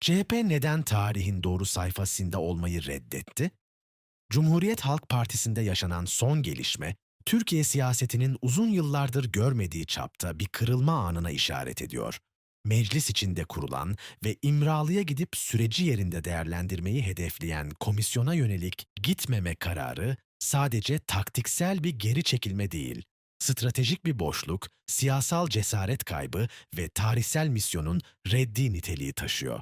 CHP neden tarihin doğru sayfasında olmayı reddetti? Cumhuriyet Halk Partisi'nde yaşanan son gelişme, Türkiye siyasetinin uzun yıllardır görmediği çapta bir kırılma anına işaret ediyor. Meclis içinde kurulan ve İmralı'ya gidip süreci yerinde değerlendirmeyi hedefleyen komisyona yönelik gitmeme kararı sadece taktiksel bir geri çekilme değil, stratejik bir boşluk, siyasal cesaret kaybı ve tarihsel misyonun reddi niteliği taşıyor.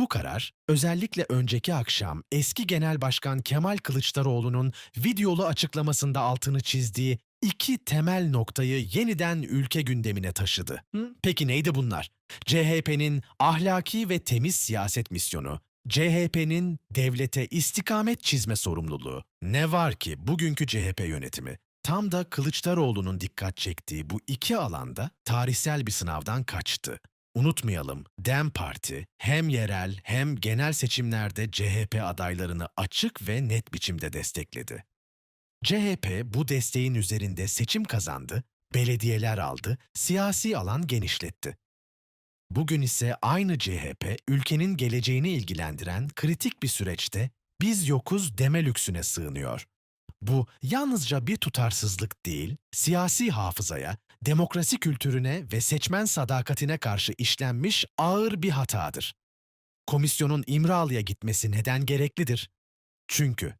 Bu karar, özellikle önceki akşam eski Genel Başkan Kemal Kılıçdaroğlu'nun videolu açıklamasında altını çizdiği iki temel noktayı yeniden ülke gündemine taşıdı. Peki neydi bunlar? CHP'nin ahlaki ve temiz siyaset misyonu, CHP'nin devlete istikamet çizme sorumluluğu. Ne var ki bugünkü CHP yönetimi tam da Kılıçdaroğlu'nun dikkat çektiği bu iki alanda tarihsel bir sınavdan kaçtı. Unutmayalım, DEM Parti hem yerel hem genel seçimlerde CHP adaylarını açık ve net biçimde destekledi. CHP bu desteğin üzerinde seçim kazandı, belediyeler aldı, siyasi alan genişletti. Bugün ise aynı CHP ülkenin geleceğini ilgilendiren kritik bir süreçte biz yokuz deme lüksüne sığınıyor. Bu yalnızca bir tutarsızlık değil, siyasi hafızaya, demokrasi kültürüne ve seçmen sadakatine karşı işlenmiş ağır bir hatadır. Komisyonun İmralı'ya gitmesi neden gereklidir? Çünkü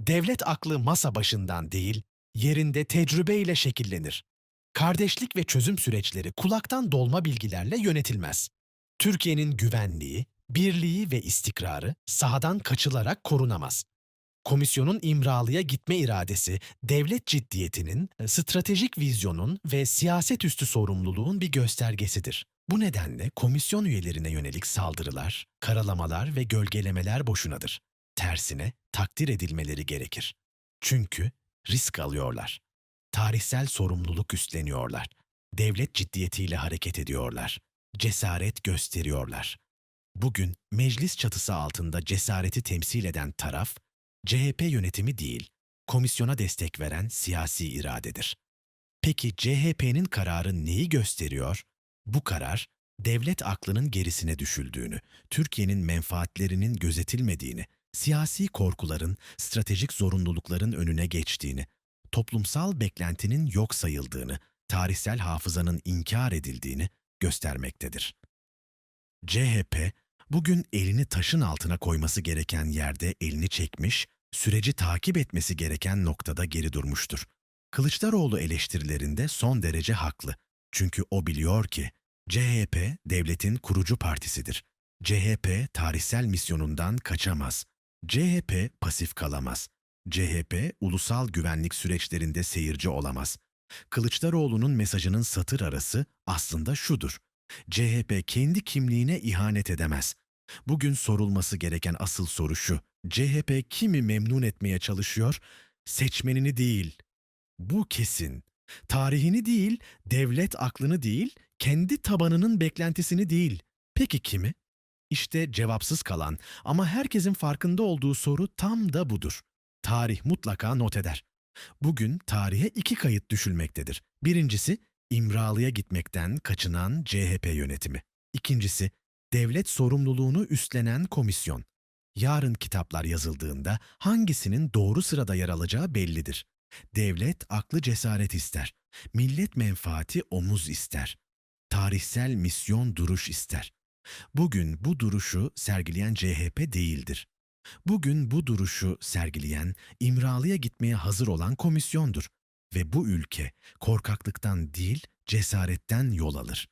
devlet aklı masa başından değil, yerinde tecrübeyle şekillenir. Kardeşlik ve çözüm süreçleri kulaktan dolma bilgilerle yönetilmez. Türkiye'nin güvenliği, birliği ve istikrarı sahadan kaçılarak korunamaz komisyonun İmralı'ya gitme iradesi, devlet ciddiyetinin, stratejik vizyonun ve siyaset üstü sorumluluğun bir göstergesidir. Bu nedenle komisyon üyelerine yönelik saldırılar, karalamalar ve gölgelemeler boşunadır. Tersine takdir edilmeleri gerekir. Çünkü risk alıyorlar. Tarihsel sorumluluk üstleniyorlar. Devlet ciddiyetiyle hareket ediyorlar. Cesaret gösteriyorlar. Bugün meclis çatısı altında cesareti temsil eden taraf, CHP yönetimi değil, komisyona destek veren siyasi iradedir. Peki CHP'nin kararı neyi gösteriyor? Bu karar, devlet aklının gerisine düşüldüğünü, Türkiye'nin menfaatlerinin gözetilmediğini, siyasi korkuların, stratejik zorunlulukların önüne geçtiğini, toplumsal beklentinin yok sayıldığını, tarihsel hafızanın inkar edildiğini göstermektedir. CHP, bugün elini taşın altına koyması gereken yerde elini çekmiş, süreci takip etmesi gereken noktada geri durmuştur. Kılıçdaroğlu eleştirilerinde son derece haklı. Çünkü o biliyor ki CHP devletin kurucu partisidir. CHP tarihsel misyonundan kaçamaz. CHP pasif kalamaz. CHP ulusal güvenlik süreçlerinde seyirci olamaz. Kılıçdaroğlu'nun mesajının satır arası aslında şudur. CHP kendi kimliğine ihanet edemez. Bugün sorulması gereken asıl soru şu. CHP kimi memnun etmeye çalışıyor? Seçmenini değil. Bu kesin. Tarihini değil, devlet aklını değil, kendi tabanının beklentisini değil. Peki kimi? İşte cevapsız kalan ama herkesin farkında olduğu soru tam da budur. Tarih mutlaka not eder. Bugün tarihe iki kayıt düşülmektedir. Birincisi, İmralı'ya gitmekten kaçınan CHP yönetimi. İkincisi, devlet sorumluluğunu üstlenen komisyon. Yarın kitaplar yazıldığında hangisinin doğru sırada yer alacağı bellidir. Devlet aklı cesaret ister. Millet menfaati omuz ister. Tarihsel misyon duruş ister. Bugün bu duruşu sergileyen CHP değildir. Bugün bu duruşu sergileyen, İmralı'ya gitmeye hazır olan komisyondur. Ve bu ülke korkaklıktan değil, cesaretten yol alır.